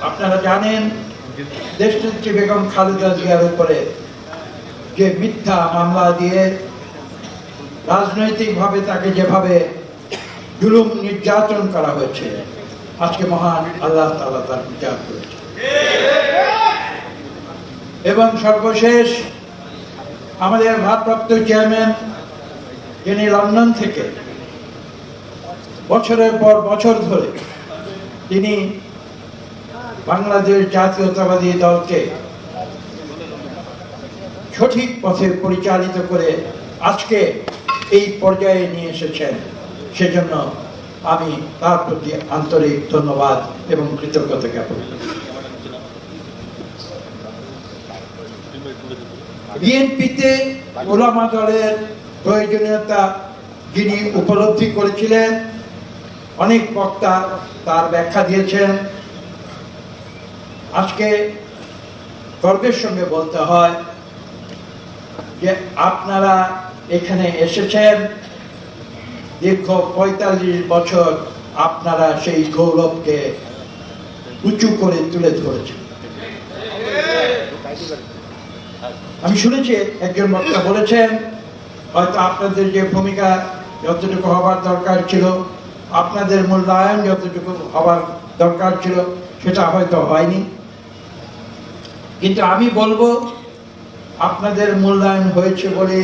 আপনারা জানেন দেশনেত্রী বেগম খালেদা জিয়ার উপরে যে মিথ্যা মামলা দিয়ে রাজনৈতিকভাবে তাকে যেভাবে জুলুম নির্যাতন করা হয়েছে, আজকে মহান আল্লাহ তাআলা তার বিচার করেছে এবং সর্বশেষ আমাদের ভারপ্রাপ্ত চেয়ারম্যান যিনি লন্ডন থেকে বছরের পর বছর ধরে তিনি বাংলাদেশ জাতীয়তাবাদী দলকে সঠিক পথে পরিচালিত করে আজকে এই পর্যায়ে নিয়ে এসেছেন। সেজন্য আমি তার প্রতি আন্তরিক ধন্যবাদ এবং কৃতজ্ঞতা জ্ঞাপন বিএনপিতে ওলামা দলের প্রয়োজনীয়তা যিনি উপলব্ধি করেছিলেন, অনেক বক্তা তার ব্যাখ্যা দিয়েছেন। আজকে গর্বের সঙ্গে বলতে হয় যে আপনারা এখানে এসেছেন, দীর্ঘ পঁয়তাল্লিশ বছর আপনারা সেই গৌরবকে উঁচু করে তুলে ধরেছেন। আমি শুনেছি একজন বক্তা বলেছেন, হয়তো আপনাদের যে ভূমিকা যতটুকু হবার দরকার ছিল, আপনাদের মূল্যায়ন যতটুকু হবার দরকার ছিল, সেটা হয়তো হয়নি। কিন্তু আমি বলব, আপনাদের মূল্যায়ন হয়েছে বলে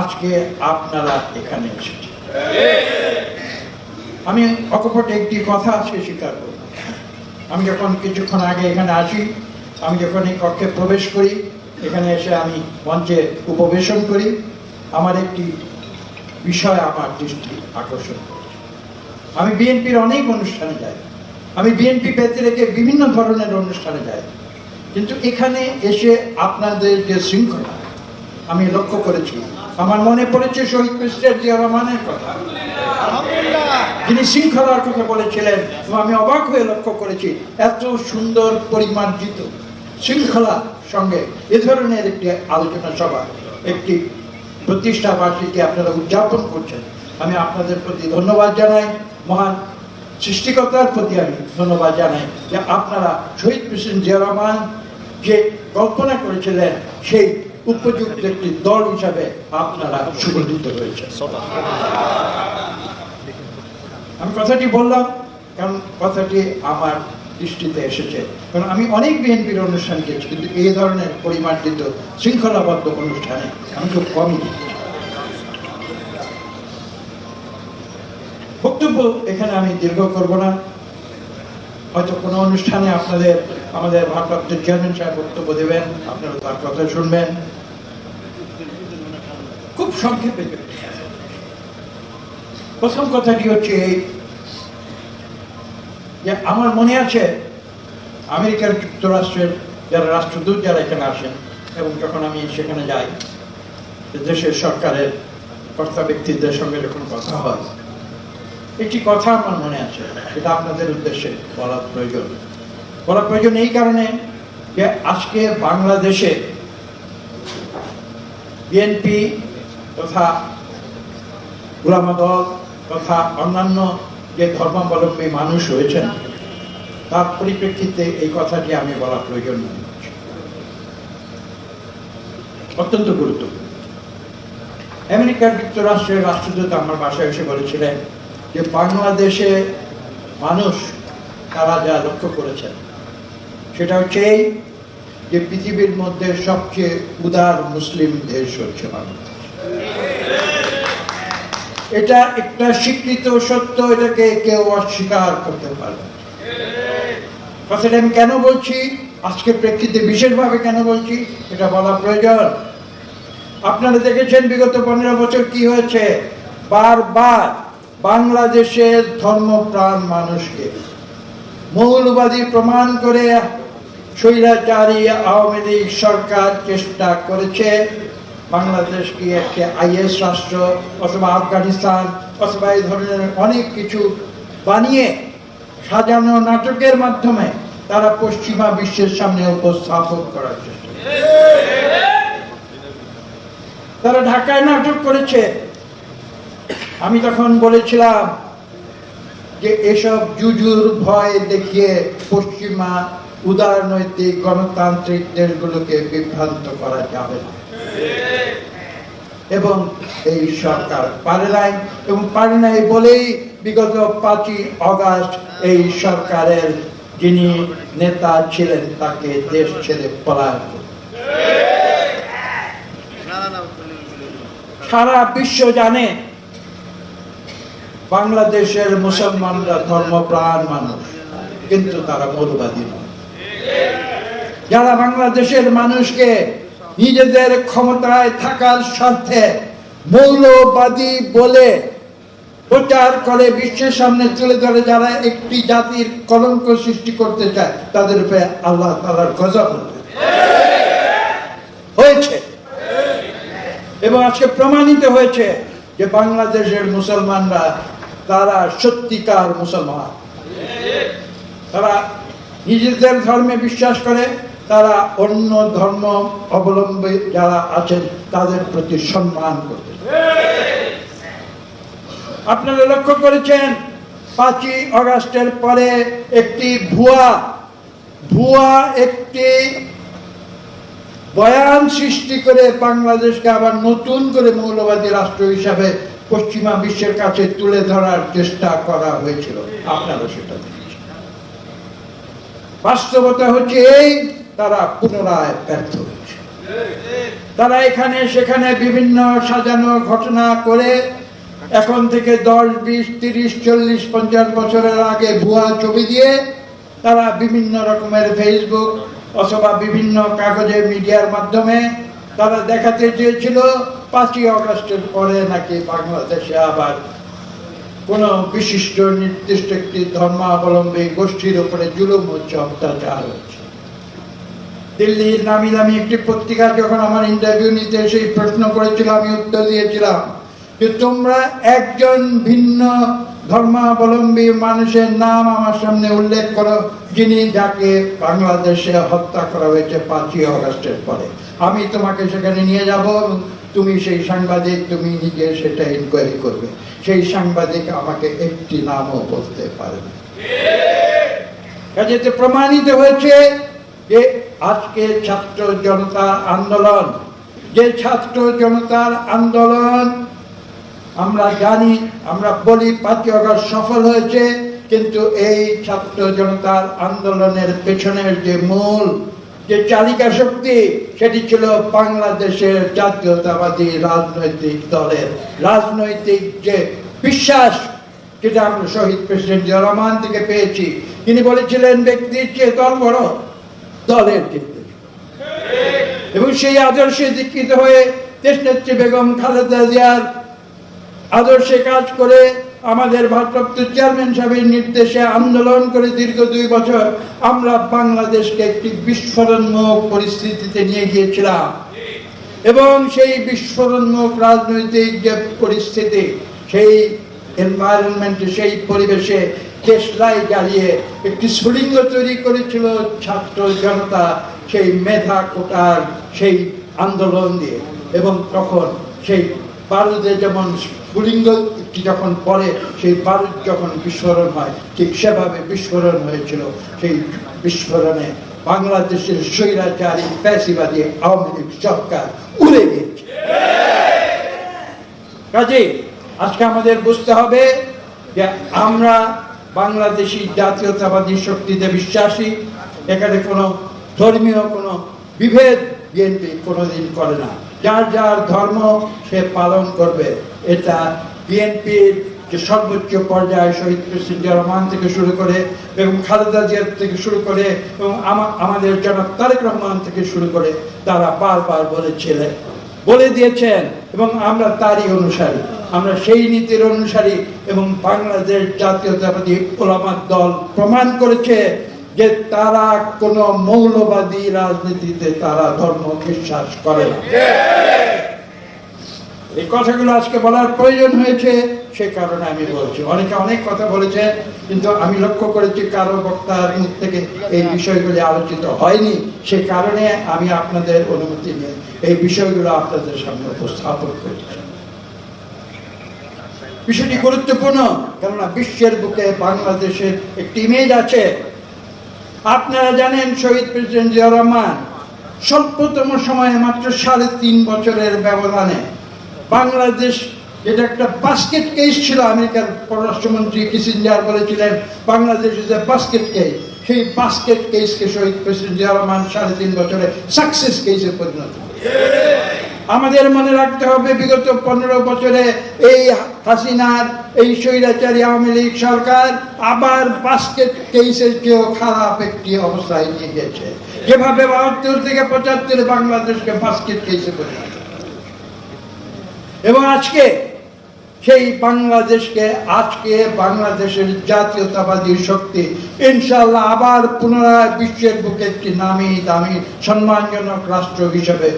আজকে আপনারা এখানে এসেছেন। আমি অকপটে একটি কথা আজকে স্বীকার করব। আমি যখন কিছুক্ষণ আগে এখানে আসি, আমি যখন এই কক্ষে প্রবেশ করি, এখানে এসে আমি মঞ্চে উপবেশন করি। আমার একটি বিষয় আমার দৃষ্টি আকর্ষণ করেছে। আমি বিএনপির অনেক অনুষ্ঠানে যাই। আমি বিএনপি রেখে বিভিন্ন ধরনের অনুষ্ঠানে যাই। কিন্তু এখানে এসে আপনাদের যে শৃঙ্খলা আমি লক্ষ্য করেছি। আমার মনে পড়েছে শহীদ প্রেসিডেন্ট জিয়া রহমানের কথা। যিনি শৃঙ্খলার কথা বলেছিলেন আমি অবাক হয়ে লক্ষ্য করেছি এত সুন্দর পরিমার্জিত শৃঙ্খলা সঙ্গে এ ধরনের একটি আলোচনা সভা একটি প্রতিষ্ঠা বার্ষিকী আপনারা উদযাপন করছেন। আমি আপনাদের প্রতি ধন্যবাদ জানাই মহান সৃষ্টিকর্তার প্রতি আমি ধন্যবাদ জানাই যে আপনারা শহীদ প্রেসিডেন্ট জিয়া রহমান যে কল্পনা করেছিলেন, সেই উপযুক্ত একটি দল হিসাবে আপনারা সুগঠিত হয়েছে আমি কথাটি বললাম, কারণ কথাটি আমার দৃষ্টিতে এসেছে। কারণ আমি অনেক বিএনপির অনুষ্ঠান গেছি, কিন্তু এই ধরনের পরিমার্জিত শৃঙ্খলাবদ্ধ অনুষ্ঠানে আমি খুব কমই বক্তব্য এখানে আমি দীর্ঘ করব না। হয়তো কোনো অনুষ্ঠানে আপনাদের, আমাদের ভারপ্রাপ্ত চেয়ারম্যান সাহেব বক্তব্য দেবেন, আপনারা তার কথা শুনবেন। খুব সংক্ষেপে প্রথম কথাটি হচ্ছে এই যে আমার মনে আছে, আমেরিকার যুক্তরাষ্ট্রের যারা রাষ্ট্রদূত যারা এখানে আসেন এবং যখন আমি সেখানে যাই, দেশের সরকারের কর্তা ব্যক্তিদের সঙ্গে যখন কথা হয় একটি কথা আমার মনে আছে, সেটা আপনাদের উদ্দেশ্যে বলা প্রয়োজন। বলা প্রয়োজন এই কারণে যে আজকে বাংলাদেশে বিএনপি তথা গুলামা দল তথা অন্যান্য যে ধর্মাবলম্বী মানুষ রয়েছেন, তার পরিপ্রেক্ষিতে এই কথাটি আমি বলা প্রয়োজন মনে করছি। অত্যন্ত গুরুত্বপূর্ণ। আমেরিকার যুক্তরাষ্ট্রের রাষ্ট্রদূত আমার বাসায় এসে বলেছিলেন যে বাংলাদেশে মানুষ, তারা যা লক্ষ্য করেছেন, সেটা হচ্ছে এই যে পৃথিবীর মধ্যে সবচেয়ে উদার মুসলিম দেশ হচ্ছে বাংলাদেশ। এটা একটা স্বীকৃত সত্য, এটাকে কেউ অস্বীকার করতে পারবে না। কথাটা আমি কেন বলছি? আজকে প্রেক্ষিতে বিশেষভাবে কেন বলছি? এটা বলা প্রয়োজন। আপনারা দেখেছেন বিগত পনেরো বছর কি হয়েছে? বারবার বাংলাদেশের ধর্মপ্রাণ মানুষকে মৌলবাদী প্রমাণ করে স্বৈরাচারী আওয়ামী লীগ সরকার চেষ্টা করেছে বাংলাদেশকে একটি আইএস রাষ্ট্র অথবা আফগানিস্তান অথবা এই ধরনের অনেক কিছু বানিয়ে সাজানো নাটকের মাধ্যমে তারা পশ্চিমা বিশ্বের সামনে উপস্থাপন করার চেষ্টা তারা ঢাকায় নাটক করেছে। আমি তখন বলেছিলাম যে এসব জুজুর ভয় দেখিয়ে পশ্চিমা উদারনৈতিক গণতান্ত্রিক দেশগুলোকে বিভ্রান্ত করা যাবে না। এবং এই সরকার পারে নাই এবং পারে নাই বলেই বিগত পাঁচই অগাস্ট এই সরকারের যিনি নেতা ছিলেন তাকে দেশ ছেড়ে পলায়ন সারা বিশ্ব জানে বাংলাদেশের মুসলমানরা ধর্মপ্রাণ মানুষ, কিন্তু তারা মৌলবাদী নয় যারা বাংলাদেশের মানুষকে নিজেদের ক্ষমতায় থাকার স্বার্থে মৌলবাদী বলে প্রচার করে বিশ্বের সামনে তুলে ধরে যারা একটি জাতির কলঙ্ক সৃষ্টি করতে চায়, তাদের উপরে আল্লাহ তালার গজব। হয়েছে এবং আজকে প্রমাণিত হয়েছে যে বাংলাদেশের মুসলমানরা তারা সত্যিকার মুসলমান। তারা নিজেদের ধর্মে বিশ্বাস করে, তারা অন্য ধর্ম অবলম্বী যারা আছেন, তাদের প্রতি সম্মান করতে আপনারা লক্ষ্য করেছেন, পাঁচই অগাস্টের পরে একটি ভুয়া ভুয়া একটি বয়ান সৃষ্টি করে বাংলাদেশকে আবার নতুন করে মৌলবাদী রাষ্ট্র হিসাবে পশ্চিমা বিশ্বের কাছে তুলে ধরার চেষ্টা করা হয়েছিল। আপনারা সেটা দেখেছেন। বাস্তবতা হচ্ছে এই, তারা পুনরায় ব্যর্থ হয়েছে। তারা এখানে, সেখানে বিভিন্ন সাজানো ঘটনা করে এখন থেকে দশ, বিশ, তিরিশ, চল্লিশ, পঞ্চাশ বছরের আগে ভুয়া ছবি দিয়ে তারা বিভিন্ন রকমের ফেসবুক অথবা বিভিন্ন কাগজে মিডিয়ার মাধ্যমে তারা দেখাতে চেয়েছিল। পাঁচই অগস্টের পরে নাকি বাংলাদেশে আবার কোন বিশিষ্ট নির্দিষ্ট একটি ধর্মাবলম্বী গোষ্ঠীর উপরে জুলুম হচ্ছে, অত্যাচার হচ্ছে। দিল্লির নামি দামি একটি পত্রিকা যখন আমার ইন্টারভিউ নিতে সেই প্রশ্ন করেছিল, আমি উত্তর দিয়েছিলাম যে, তোমরা একজন ভিন্ন ধর্মাবলম্বী মানুষের নাম আমার সামনে উল্লেখ করো, যিনি যাকে বাংলাদেশে হত্যা করা হয়েছে পাঁচই অগস্টের পরে। আমি তোমাকে সেখানে নিয়ে যাব তুমি সেই সাংবাদিক, তুমি নিজে সেটা ইনকোয়ারি করবে। সেই সাংবাদিক আমাকে একটি নামও বলতে পারে না। কাজেতে প্রমাণিত হয়েছে যে আজকে ছাত্র জনতা আন্দোলন, যে ছাত্র জনতার আন্দোলন, আমরা জানি, আমরা বলি পাঁচই অগস্ট সফল হয়েছে, কিন্তু এই ছাত্র জনতার আন্দোলনের পেছনের যে মূল যে চালিকা শক্তি, সেটি ছিল বাংলাদেশের জাতীয়তাবাদী রাজনৈতিক দলের রাজনৈতিক যে বিশ্বাস, যেটা আমরা শহীদ প্রেসিডেন্ট জিয়া রহমান থেকে পেয়েছি। তিনি বলেছিলেন, ব্যক্তির চেয়ে দল বড় দলের চেয়ে এবং সেই আদর্শে দীক্ষিত হয়ে দেশনেত্রী বেগম খালেদা জিয়ার আদর্শে কাজ করে আমাদের ভারপ্রাপ্ত চেয়ারম্যান সাহেবের নির্দেশে আন্দোলন করে দীর্ঘ দুই বছর আমরা বাংলাদেশকে একটি বিস্ফোরণমুখ পরিস্থিতিতে নিয়ে গিয়েছিলাম। এবং সেই বিস্ফোরণমুখ রাজনৈতিক যে পরিস্থিতি, সেই এনভায়রনমেন্টে সেই পরিবেশে দেশলাই জ্বালিয়ে একটি স্ফুলিঙ্গ তৈরি করেছিল ছাত্র জনতা সেই মেধা কোটার সেই আন্দোলন দিয়ে। এবং তখন সেই বারুদে যেমন স্ফুলিঙ্গ যখন পড়ে, সেই বারুদ যখন বিস্ফোরণ হয়, ঠিক সেভাবে বিস্ফোরণ হয়েছিল। সেই বিস্ফোরণে বাংলাদেশের স্বৈরাচারী প্যাসিবাদী আওয়ামী লীগ সরকার উড়ে গিয়েছে। কাজে আজকে আমাদের বুঝতে হবে যে আমরা বাংলাদেশি জাতীয়তাবাদী শক্তিতে বিশ্বাসী, এখানে কোনো ধর্মীয় কোনো বিভেদ বিএনপি কোনোদিন করে না। যার যার ধর্ম সে পালন করবে, এটা বিএনপির যে সর্বোচ্চ পর্যায়ে শহীদ প্রেসিডেন্ট রহমান থেকে শুরু করে এবং খালেদা জিয়ার থেকে শুরু করে এবং আমাদের জনাব তারেক রহমান থেকে শুরু করে তারা বারবার বলেছিলেন, বলে দিয়েছেন এবং আমরা তারই অনুসারী। আমরা সেই নীতির অনুসারী এবং বাংলাদেশ জাতীয়তাবাদী ওলামার দল প্রমাণ করেছে যে তারা কোনো মৌলবাদী রাজনীতিতে তারা ধর্ম বিশ্বাস করে না। এই কথাগুলো আজকে বলার প্রয়োজন হয়েছে সে কারণে আমি বলছি। অনেকে অনেক কথা বলেছে, কিন্তু আমি লক্ষ্য করেছি কারও বক্তার মুখ থেকে এই বিষয়গুলি আলোচিত হয়নি। সে কারণে আমি আপনাদের অনুমতি নিয়ে এই বিষয়গুলো আপনাদের সামনে উপস্থাপন করছি বিষয়টি গুরুত্বপূর্ণ, কেননা বিশ্বের বুকে বাংলাদেশের একটি ইমেজ আছে। আপনারা জানেন শহীদ প্রেসিডেন্ট জিয়া রহমান স্বল্পতম সময়ে মাত্র সাড়ে তিন বছরের ব্যবধানে বাংলাদেশ, এটা একটা বাস্কেট কেস ছিল, আমেরিকার পররাষ্ট্রমন্ত্রী কিসিঞ্জার বলেছিলেন, Bangladesh is a basket case সেই বাস্কেট কেসকে শহীদ প্রেসিডেন্ট জিয়া রহমান সাড়ে তিন বছরে সাকসেস কেসে পরিণত আমাদের মনে রাখতে হবে, বিগত পনেরো বছরে এই হাসিনার, এই স্বৈরাচারী আওয়ামী লীগ সরকার আবার বাস্কেট কেসের চেয়েও খারাপ একটি অবস্থায় নিয়ে গেছে। যেভাবে বাহাত্তর থেকে পঁচাত্তরে বাংলাদেশকে বাস্কেট কেসে পরিণত। এবং আজকে সেই বাংলাদেশকে, আজকে বাংলাদেশের জাতীয়তাবাদী শক্তি ইনশাল্লাহ আবার পুনরায় বিশ্বের বুকে একটি নামি দামি, সম্মানজনক রাষ্ট্র হিসেবে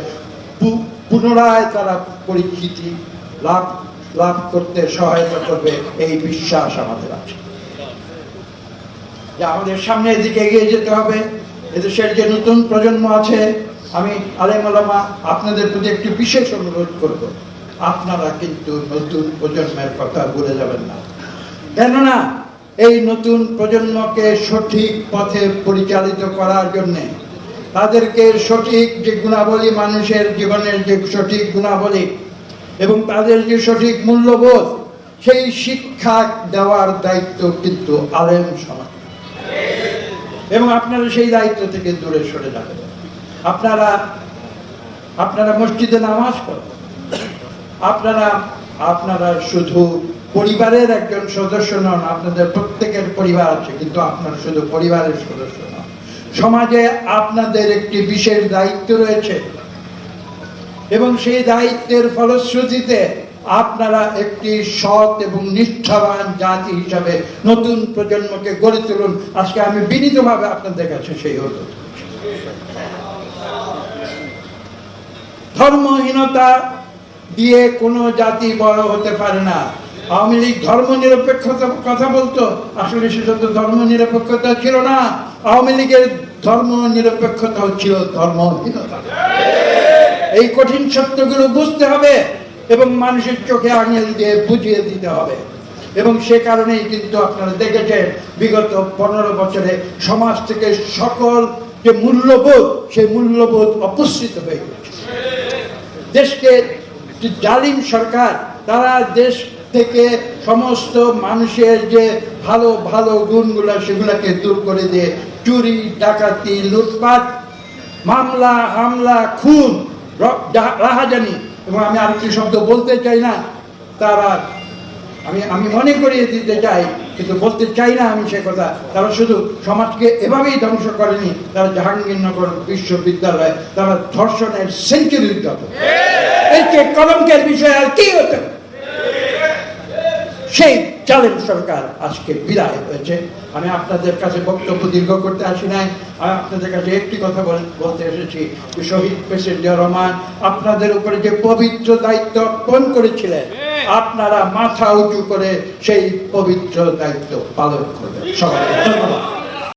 পুনরায় তারা পরিচিতি লাভ লাভ করতে সহায়তা করবে এই বিশ্বাস আমাদের আছে। যে আমাদের সামনের দিকে এগিয়ে যেতে হবে। এদেশের যে নতুন প্রজন্ম আছে, আমি আলেম আপনাদের প্রতি একটি বিশেষ অনুরোধ করব। আপনারা কিন্তু নতুন প্রজন্মের কথা ভুলে যাবেন না। কেননা, এই নতুন প্রজন্মকে সঠিক পথে পরিচালিত করার জন্যে তাদেরকে সঠিক যে গুণাবলী মানুষের জীবনের যে সঠিক গুণাবলী এবং তাদের যে সঠিক মূল্যবোধ, সেই শিক্ষা দেওয়ার দায়িত্ব কিন্তু আলেম সমাজ। এবং আপনারা সেই দায়িত্ব থেকে দূরে সরে যাবেন। আপনারা আপনারা মসজিদে নামাজ পড়েন। আপনারা আপনারা শুধু পরিবারের একজন সদস্য নন, আপনাদের প্রত্যেকের পরিবার আছে, কিন্তু আপনারা শুধু পরিবারের সদস্য নন। সমাজে আপনাদের একটি বিশেষ দায়িত্ব রয়েছে। এবং সেই দায়িত্বের ফলশ্রুতিতে আপনারা একটি সৎ এবং নিষ্ঠাবান জাতি হিসাবে নতুন প্রজন্মকে গড়ে তুলুন। আজকে আমি বিনীতভাবে আপনাদের কাছে সেই অনুরোধ ধর্মহীনতা দিয়ে কোনো জাতি বড় হতে পারে না। আওয়ামী লীগ ধর্ম নিরপেক্ষতার কথা বলতো, আসলে সেটা তো ধর্ম নিরপেক্ষতা ছিল না। আওয়ামী লীগের ধর্ম নিরপেক্ষতা ছিল ধর্মহীনতা। এই কঠিন সত্যগুলো বুঝতে হবে এবং মানুষের চোখে আঙুল দিয়ে বুঝিয়ে দিতে হবে। এবং সে কারণেই কিন্তু আপনারা দেখেছেন, বিগত পনেরো বছরে সমাজ থেকে সকল যে মূল্যবোধ, সেই মূল্যবোধ অপসৃত হয়ে গেছে দেশকে জালিম সরকার, তারা দেশ থেকে সমস্ত মানুষের যে ভালো ভালো গুণগুলো সেগুলোকে দূর করে দিয়ে চুরি, ডাকাতি, লুটপাট, মামলা, হামলা, খুন রাহাজানি এবং আমি আর আরেকটি শব্দ বলতে চাই না, তারা, আমি আমি মনে করিয়ে দিতে চাই, কিন্তু বলতে চাই না আমি সে কথা, তারা শুধু সমাজকে এভাবেই ধ্বংস করেনি, তারা জাহাঙ্গীরনগর বিশ্ববিদ্যালয়ে তারা ধর্ষণের সেঞ্চুরি উদ্যাপন এই কলঙ্কের বিষয়, আর কি হতে সেই চালেন সরকার আজকে বিদায় হয়েছে। আমি আপনাদের কাছে বক্তব্য দীর্ঘ করতে আসি নাই। আমি আপনাদের কাছে একটি কথা বল- বলতে এসেছি যে শহীদ প্রেসিডেন্ট রহমান আপনাদের উপরে যে পবিত্র দায়িত্ব অর্পণ করেছিলেন, আপনারা মাথা উঁচু করে সেই পবিত্র দায়িত্ব পালন করবেন। সবাই ধন্যবাদ।